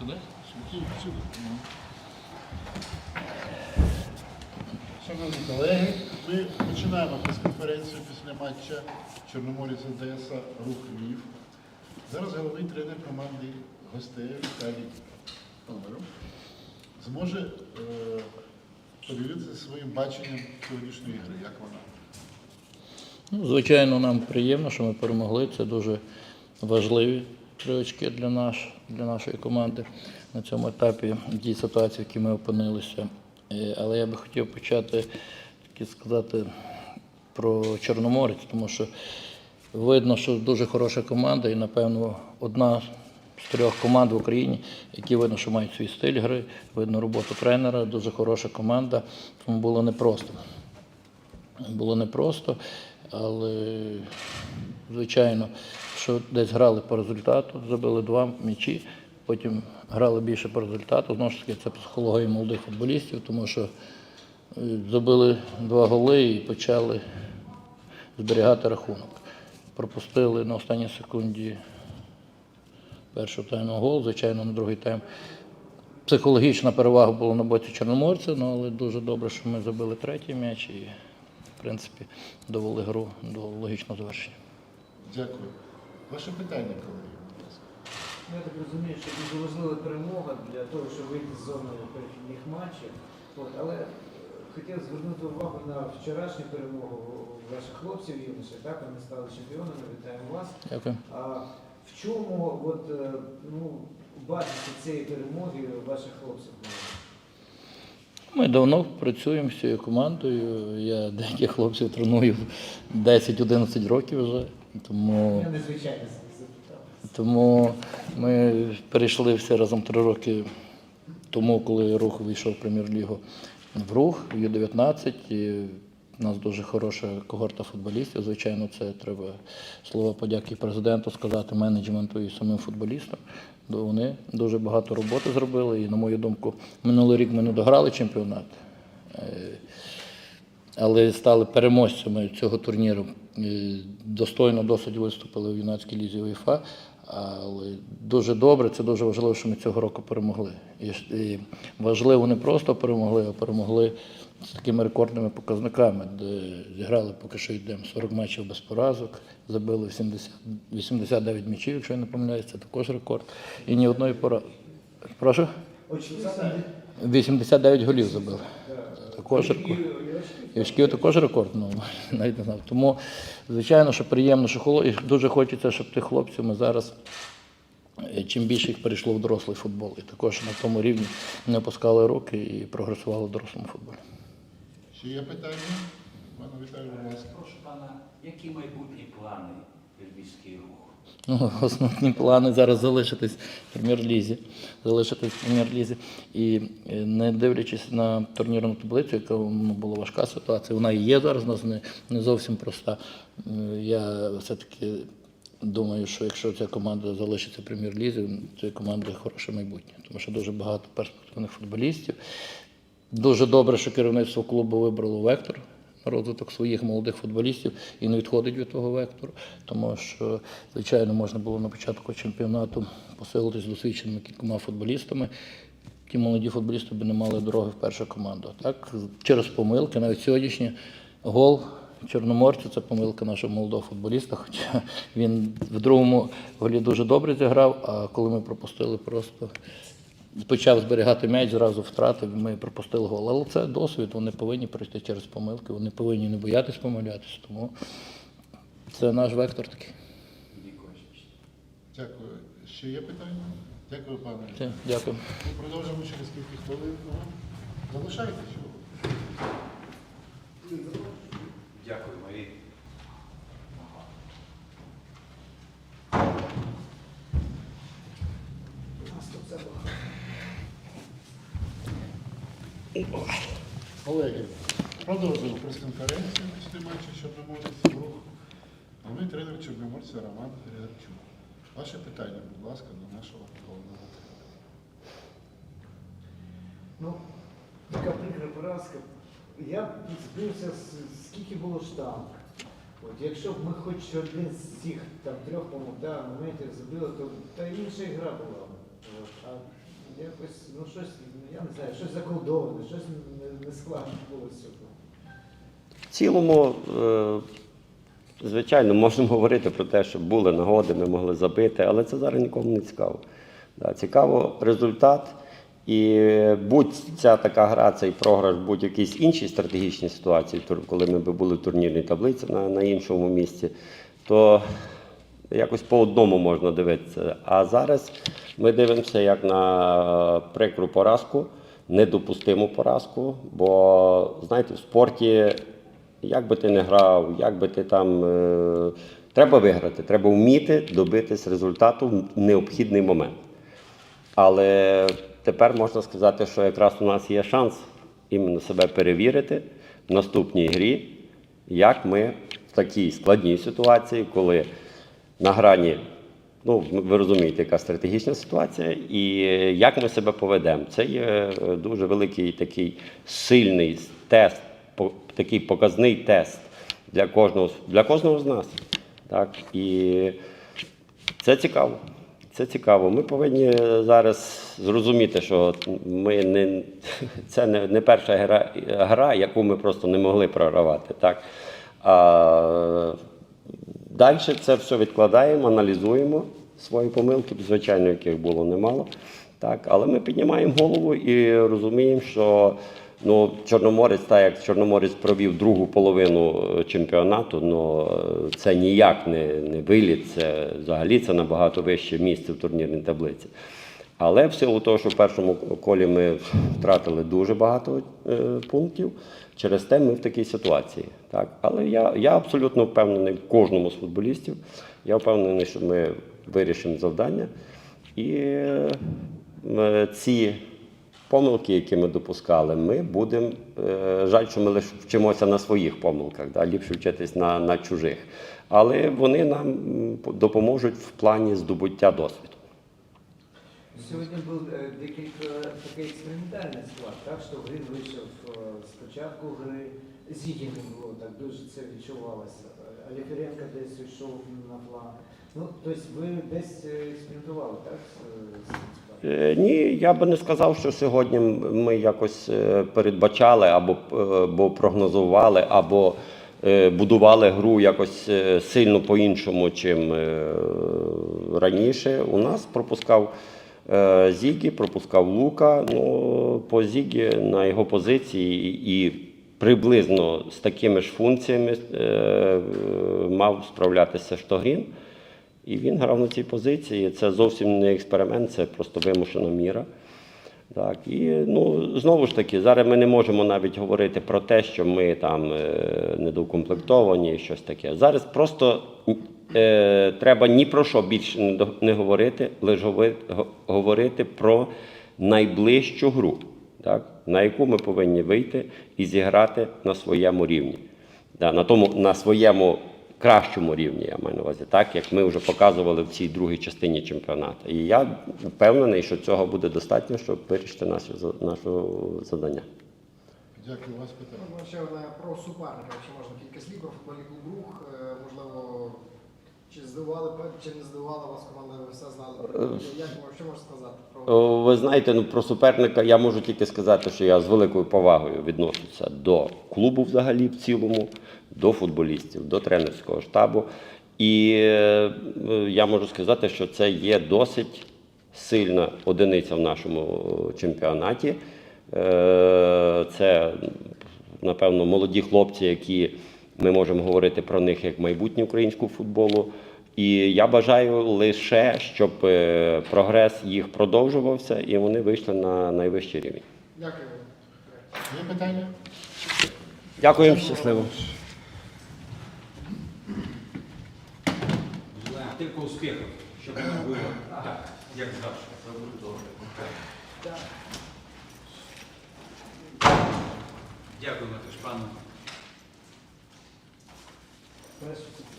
Сюди? Сюди. Шановні колеги, ми починаємо прес-конференцію після матча Чорноморець Одеса Рух Львів. Зараз головний тренер команди гостей Віталій Пономаров зможе е, поділитися своїм баченням сьогоднішньої гри. Як вона? Ну, звичайно, нам приємно, що ми перемогли. Це дуже важливі три очки для, наш, для нашої команди на цьому етапі, тій ситуації, в якій ми опинилися. Е, Але я би хотів почати таки сказати про Чорноморець, тому що видно, що дуже хороша команда, і, напевно, одна з трьох команд в Україні, які видно, що мають свій стиль гри, видно роботу тренера, дуже хороша команда, тому було непросто. Було непросто, але звичайно, що десь грали по результату, забили два м'ячі, потім грали більше по результату. Знову ж таки, це психологія молодих футболістів, тому що е, забили два голи і почали зберігати рахунок. Пропустили на останній секунді першого тайму гол, звичайно, на другий тайм. Психологічна перевага була на боці Чорноморця, ну, але дуже добре, що ми забили третій м'яч і, в принципі, довели гру до логічного завершення. Дякую. Ваше питання, колеги, будь ласка. Ну, Я так розумію, що дуже важлива перемога для того, щоб вийти з зони перехідних матчів. От, але е, хотів звернути увагу на вчорашню перемогу ваших хлопців юношей. Так, вони стали чемпіонами. Вітаємо вас. Дякую. А в чому от, е, ну, бачите цієї перемоги ваших хлопців? Ми давно працюємо з цією командою. Я деяких хлопців треную 10-11 років вже. Тому Я незвичайно запитав. Тому ми перейшли всі разом три роки тому, коли рух вийшов в прем'єр-лігу в рух, в Ю-19. І у нас дуже хороша когорта футболістів. Звичайно, це треба слова подяки президенту сказати, менеджменту і самим футболістам. Вони дуже багато роботи зробили. І, на мою думку, минулий рік ми не дограли чемпіонат. Е, але стали переможцями цього турніру. Е, Достойно досить виступили в юнацькій лізі УЄФА. Але дуже добре, це дуже важливо, що ми цього року перемогли. І, і важливо не просто перемогли, а перемогли з такими рекордними показниками, де зіграли поки що йдемо 40 матчів без поразок, забили 70, 89 м'ячів, якщо я не помиляюсь, це також рекорд. І ні одної порази. Прошу? 89 голів забили. Також рекорд. І очків також рекорд, ну навіть не знав. Тому, звичайно, що приємно, що холо... і дуже хочеться, щоб тих хлопців ми зараз, е, чим більше їх перейшло в дорослий футбол, і також на тому рівні не опускали руки і прогресували в дорослому футболі. Ще є питання? Пане Віталію, будь ласка. Прошу пана, які майбутні плани Львівський рух? Ну, основні плани зараз залишитись в прем'єр-лізі, залишитись в прем'єр-лізі. І е, не дивлячись на турнірну таблицю, яка була важка ситуація, вона і є зараз у нас не, не зовсім проста. Я все-таки думаю, що якщо ця команда залишиться в прем'єр-лізі, цієї команди хороше майбутнє, тому що дуже багато перспективних футболістів. Дуже добре, що керівництво клубу вибрало вектор розвиток своїх молодих футболістів і не відходить від того вектору, тому що, звичайно, можна було на початку чемпіонату посилитись досвідченими кількома футболістами. Ті молоді футболісти б не мали дороги в першу команду. Так, через помилки, навіть сьогоднішній гол Чорноморця це помилка нашого молодого футболіста, хоча він в другому голі дуже добре зіграв, а коли ми пропустили просто почав зберігати м'яч, зразу втратив, ми пропустили гол. Але це досвід, вони повинні пройти через помилки, вони повинні не боятись помилятися. Тому це наш вектор такий. Дякую. Ще є питання? Дякую, пане. Все, Дякую. Ми продовжимо через кілька хвилин. Залишайтеся. Дякую, Марій. Колеги, продовжуємо прес-конференцію після матчу Чорноморця рух. Головний тренер Чорноморця Роман Григорчук. Ваше питання, будь ласка, до нашого головного тренера. Ну, така прикра поразка. Я збився, скільки було штанг. От, якщо б ми хоч один з цих там, трьох да, моментів забили, то та інша гра була. б. От, а Ось, ну щось, я не знаю, щось заколдоване, щось не, не складно було сьогодні. В цілому, е, звичайно, можемо говорити про те, що були нагоди, ми могли забити, але це зараз нікому не цікаво. Да, цікаво результат. І будь ця така гра, цей програш, будь якійсь іншій стратегічній ситуації, коли ми б були в турнірній таблиці на, на іншому місці, то якось по одному можна дивитися. А зараз ми дивимося як на прикру поразку, недопустиму поразку. Бо, знаєте, в спорті, як би ти не грав, як би ти там. Е, треба виграти, треба вміти добитись результату в необхідний момент. Але тепер можна сказати, що якраз у нас є шанс іменно себе перевірити в наступній грі, як ми в такій складній ситуації, коли на грані, ну ви розумієте, яка стратегічна ситуація, і як ми себе поведемо. Це є е, дуже великий такий сильний тест, такий показний тест для кожного, для кожного з нас. Так? І це цікаво. Це цікаво. Ми повинні зараз зрозуміти, що ми не, це не, не перша гра, гра, яку ми просто не могли програвати. Так? А, далі це все відкладаємо, аналізуємо свої помилки, звичайно, яких було немало. Так? Але ми піднімаємо голову і розуміємо, що ну, Чорноморець, так як Чорноморець провів другу половину е, чемпіонату, ну, е, це ніяк не, не виліт, це взагалі це набагато вище місце в турнірній таблиці. Але в силу того, що в першому колі ми втратили дуже багато е, пунктів, через те ми в такій ситуації. Так? Але я, я абсолютно впевнений в кожному з футболістів. Я впевнений, що ми вирішимо завдання. І е, ці помилки, які ми допускали, ми будемо. е, Жаль, що ми лише вчимося на своїх помилках, да? ліпше вчитись на, на чужих. Але вони нам допоможуть в плані здобуття досвіду. Сьогодні був е, декілька такий експериментальний склад, так що він вийшов е, спочатку гри, не було, так дуже це відчувалося. Аліфіренко десь йшов на план. Ну, тобто ви десь е, експериментували, так? з- з Ні, я би не сказав, що сьогодні ми якось передбачали або, або прогнозували, або будували гру якось сильно по-іншому, чим раніше. У нас пропускав Зігі, пропускав Лука. Ну, по Зігі на його позиції і приблизно з такими ж функціями е, мав справлятися Штогрін. І він грав на цій позиції. Це зовсім не експеримент, це просто вимушена міра. Так, і ну, знову ж таки, зараз ми не можемо навіть говорити про те, що ми там е, недоукомплектовані, щось таке. Зараз просто е, треба ні про що більше не, до- не говорити, лише говорити про найближчу гру, так, на яку ми повинні вийти і зіграти на своєму рівні. Да, на, тому, на своєму кращому рівні, я маю на увазі, так як ми вже показували в цій другій частині чемпіонату. І я впевнений, що цього буде достатньо, щоб вирішити наше, наше завдання. Дякую вас, Петро. Ну, ще одне про суперника, якщо можна кілька слів про футбольний клуб рух. Е, Можливо, чи здивували, чи не здивувала вас команда, ви все знали? Як що можна сказати про Ви знаєте, ну про суперника я можу тільки сказати, що я з великою повагою відношуся до клубу взагалі в цілому, до футболістів, до тренерського штабу. І е, я можу сказати, що це є досить сильна одиниця в нашому чемпіонаті. Е, Це, напевно, молоді хлопці, які ми можемо говорити про них як майбутнє українського футболу. І я бажаю лише, щоб е, прогрес їх продовжувався і вони вийшли на найвищий рівень. дякую. Є питання? Дякую, щасливо. Тільки успіхів, щоб воно було так, як завжди. Це буде добре. Дякуємо теж пану. Перше,